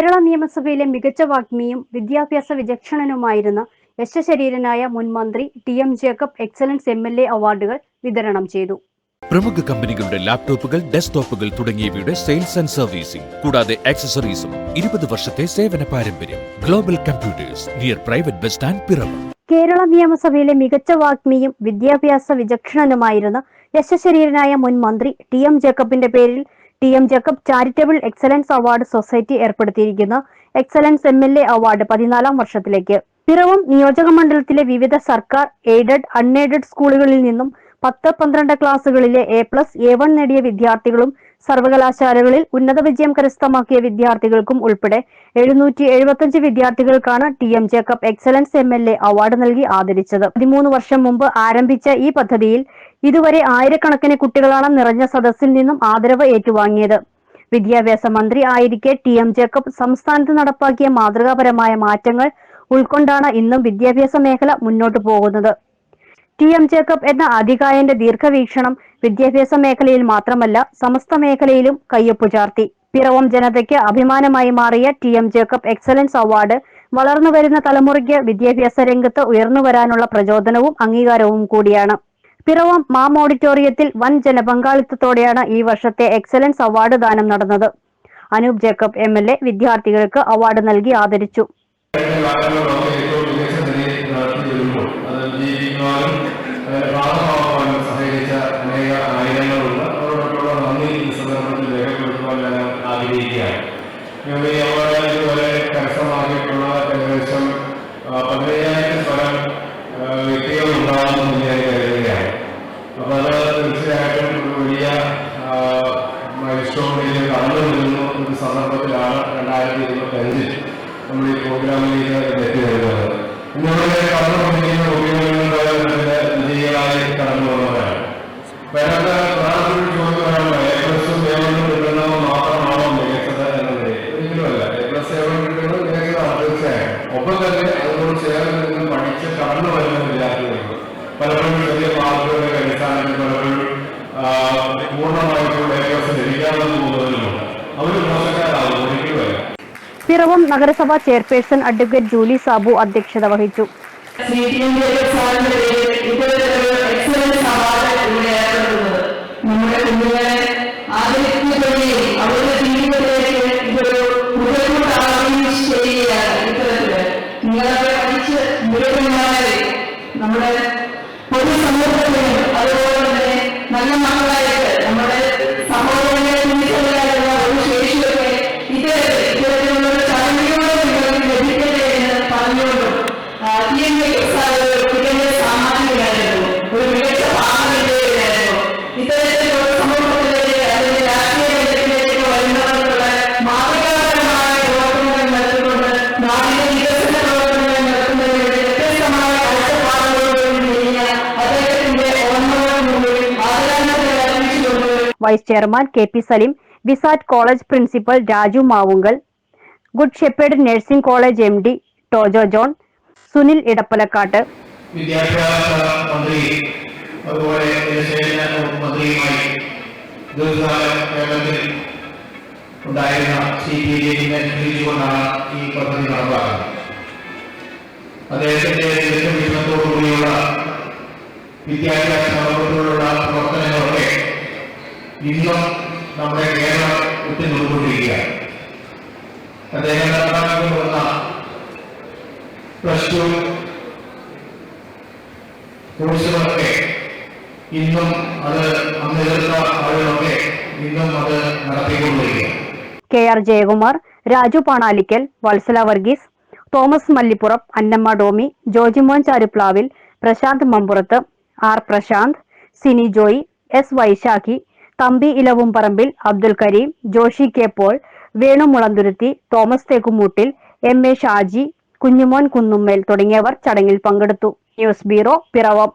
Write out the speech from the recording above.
കേരള നിയമസഭയിലെ മികച്ച വാഗ്മിയും വിദ്യാഭ്യാസ വിചക്ഷണനുമായിരുന്ന യശശരീരനായ മുൻ മന്ത്രി T M Jacob excellence M L A അവാർഡുകൾ വിതരണം ചെയ്തു. പ്രമുഖ കമ്പനികളുടെ ലാപ്ടോപ്പുകൾ ഡെസ്ക്ടോപ്പുകൾ തുടങ്ങിയവയുടെ സെയിൽസ് ആൻഡ് സർവീസിംഗ് കൂടാതെ ആക്സസറീസും ഇരുപത് വർഷത്തെ സേവന പാരമ്പര്യം global computers near private bus stand Piravom Kerala നിയമസഭയിലെ മികച്ച വാഗ്മിയും വിദ്യാഭ്യാസ വിചക്ഷണനുമായിരുന്ന യശശരീരനായ മുൻ മന്ത്രി ടി എം ജേക്കബിന്റെ പേരിൽ T M Jacob charitable excellence award society ഏർപ്പെടുത്തിയിരിക്കുന്ന. Excellence M L A award പതിനാലാം വർഷത്തിലേക്ക്. പിറവം നിയോജക മണ്ഡലത്തിലെ വിവിധ സർക്കാർ എയ്ഡഡ് അൺഎയ്ഡഡ് സ്കൂളുകളിൽ നിന്നും പത്ത് പന്ത്രണ്ട് ക്ലാസ്സുകളിലെ എ പ്ലസ് എ വൺ നേടിയ വിദ്യാർത്ഥികളും സർവകലാശാലകളിൽ ഉന്നത വിജയം കരസ്ഥമാക്കിയ വിദ്യാർത്ഥികൾക്കും ഉൾപ്പെടെ എഴുന്നൂറ്റി എഴുപത്തഞ്ച് വിദ്യാർത്ഥികൾക്കാണ് T M Jacob excellence M L A award നൽകി ആദരിച്ചത്. പതിമൂന്ന് വർഷം മുമ്പ് ആരംഭിച്ച ഈ പദ്ധതിയിൽ ഇതുവരെ ആയിരക്കണക്കിന് കുട്ടികളാണ് നിറഞ്ഞ സദസ്സിൽ നിന്നും ആദരവ് ഏറ്റുവാങ്ങിയത്. വിദ്യാഭ്യാസ മന്ത്രി ആയിരിക്കെ ടി എം ജേക്കബ് സംസ്ഥാനത്ത് നടപ്പാക്കിയ മാതൃകാപരമായ മാറ്റങ്ങൾ ഉൾക്കൊണ്ടാണ് ഇന്നും വിദ്യാഭ്യാസ മേഖല മുന്നോട്ടു പോകുന്നത്. ടി എം ജേക്കബ് എന്ന അധികായന്റെ ദീർഘവീക്ഷണം വിദ്യാഭ്യാസ മേഖലയിൽ മാത്രമല്ല സമസ്ത മേഖലയിലും കയ്യൊപ്പു ചാർത്തി. പിറവം ജനതയ്ക്ക് അഭിമാനമായി മാറിയ T M Jacob excellence award വളർന്നു വരുന്ന തലമുറയ്ക്ക് വിദ്യാഭ്യാസ രംഗത്ത് ഉയർന്നു വരാനുള്ള പ്രചോദനവും അംഗീകാരവും കൂടിയാണ്. പിറവം മാം ഓഡിറ്റോറിയത്തിൽ വൻ ജനപങ്കാളിത്തത്തോടെയാണ് ഈ വർഷത്തെ എക്സലൻസ് അവാർഡ് ദാനം നടന്നത്. Anoop Jacob M L A വിദ്യാർത്ഥികൾക്ക് അവാർഡ് നൽകി ആദരിച്ചു. കരസ്ഥമാക്കിയിട്ടുള്ള ഏകദേശം പതിനയ്യായിരം സ്ഥലം വ്യക്തികൾ നടത്തി നമ്മൾ ഈ പ്രോഗ്രാമിലേക്ക് എത്തി വരുന്നത്. ഇന്നിവിടെ കടന്നു വന്നിരിക്കുന്ന കുട്ടികളുടെ വിജയികളായി കടന്നു വന്നവരാണ്. വേറെ പ്രധാനപ്പെട്ട ചോദ്യമാണ് എ പ്ലസും വണ്ണും കിട്ടുന്നത് മാത്രമാണോ എ പ്ലസ് വൺ കിട്ടുന്നത് മികച്ചതാണ് തീർച്ചയായും. ഒപ്പം തന്നെ അതിനോട് ചേർന്ന് നിന്ന് പഠിച്ച് കടന്നു വരുന്ന വിദ്യാർത്ഥികളുണ്ട് പലപ്പോഴും ചെറിയ മാർക്കുകളുടെ അടിസ്ഥാനത്തിൽ പലപ്പോഴും പൂർണമായിട്ടുള്ള എ പ്ലസ് ലഭിക്കാമെന്ന് തോന്നുന്നതിലുണ്ട് അവർ മോശക്കാരാകും ഒരിക്കലുമല്ല പിറവം നഗരസഭാ ചെയർപേഴ്സൺ അഡ്വക്കേറ്റ് ജൂലി സാബു അധ്യക്ഷത വഹിച്ചു. നമ്മുടെ പൊതുസമൂഹത്തിനും അതുപോലെ തന്നെ നല്ല മക്കളായിട്ട് നമ്മുടെ vice chairman K P Saleem Visat college principal Raju Mavunkal Good Shepherd Nursing College M D Tojo John Sunil Edappalakkad വിദ്യാഭ്യാസ മന്ത്രി അതുപോലെ കേരളത്തിൽ ഉണ്ടായിരുന്ന ഈ പ്രവർത്തനങ്ങളൊക്കെ ഇന്നും നമ്മുടെ കേരളം ഉറ്റുനിന്നുകൊണ്ടിരിക്കുകയാണ് അദ്ദേഹം നടപ്പാക്കി വന്ന പ്ലസ് ടു കോഴ്സുകളൊക്കെ ഇന്നും അത് അന്നിരുന്ന ആളുകളൊക്കെ ഇന്നും അത് നടത്തിക്കൊണ്ടിരിക്കുകയാണ്. K R Jayakumar Raju Panalickal Vatsala Varghese Thomas Mallippuram Annamma Domi Jojimon Charuplavil Prashant Mampurath R Prashant Sini Joy S Vaishakhi Thampi Ilavumparambil Abdul Karim Joshi K Paul Venu Mulanthuruthy Thomas Thekkumoottil M A Shaji Kunjumon Kunnummel തുടങ്ങിയവർ ചടങ്ങിൽ പങ്കെടുത്തു. News bureau Piravom.